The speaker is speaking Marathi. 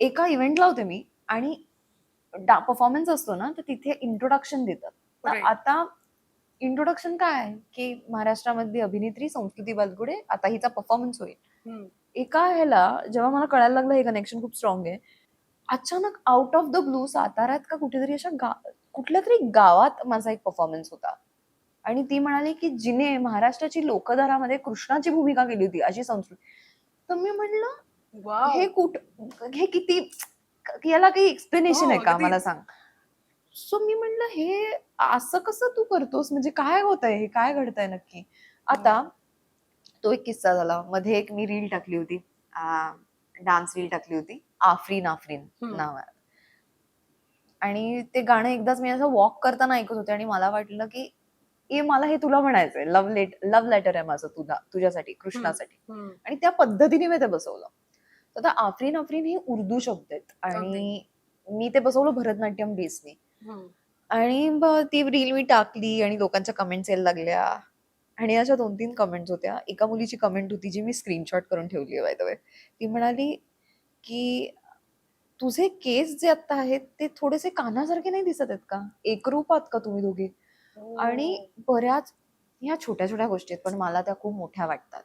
एका इव्हेंटला होते मी आणि परफॉर्मन्स असतो ना तर तिथे इंट्रोडक्शन देतात तर. आता इंट्रोडक्शन काय आहे की महाराष्ट्रामधली अभिनेत्री संस्कृती बालगुडे आता हिचा परफॉर्मन्स होईल. एका ह्याला जेव्हा मला कळायला लागलं हे कनेक्शन खूप स्ट्रॉंग आहे अचानक आउट ऑफ द ब्लू साताऱ्यात का कुठेतरी अशा गा कुठल्या तरी गावात माझा एक परफॉर्मन्स होता आणि ती म्हणाली की जिने महाराष्ट्राची लोकधारामध्ये कृष्णाची भूमिका केली होती अशी संस्कृती तर मी म्हणलं Wow. हे कुठ हे किती याला काही एक्सप्लेनेशन हो, आहे का. मला सांग. सो मी म्हणलं हे असं कसं तू करतोस? म्हणजे काय होत आहे हे काय घडतंय नक्की? आता तो एक किस्सा झाला. मध्ये एक मी रील टाकली होती. डान्स रील टाकली होती. आफरीन आफरीन. नावा आणि ते गाणं एकदाच मी असं वॉक करताना ऐकत होते आणि मला वाटलं की ए मला हे तुला म्हणायचंय. लव्ह लेट लव्ह लेटर आहे माझं तुला तुझ्यासाठी कृष्णासाठी. आणि त्या पद्धतीने मी ते बसवलं. तर आता आफरीन आफरीन हे उर्दू शब्द आहेत. आणि मी ते बसवलं भरतनाट्यम बेसने. आणि ती रील मी टाकली आणि लोकांच्या कमेंट्स यायला लागल्या. आणि अशा दोन तीन कमेंट्स होत्या. एका मुलीची कमेंट होती जी मी स्क्रीनशॉट करून ठेवली आहे बाय ती म्हणाली की तुझे केस जे आता आहेत ते थोडेसे कानासारखे नाही दिसत आहेत का? एकरूप आहात का तुम्ही दोघे? आणि बऱ्याच ह्या छोट्या छोट्या गोष्टी आहेत पण मला त्या खूप मोठ्या वाटतात.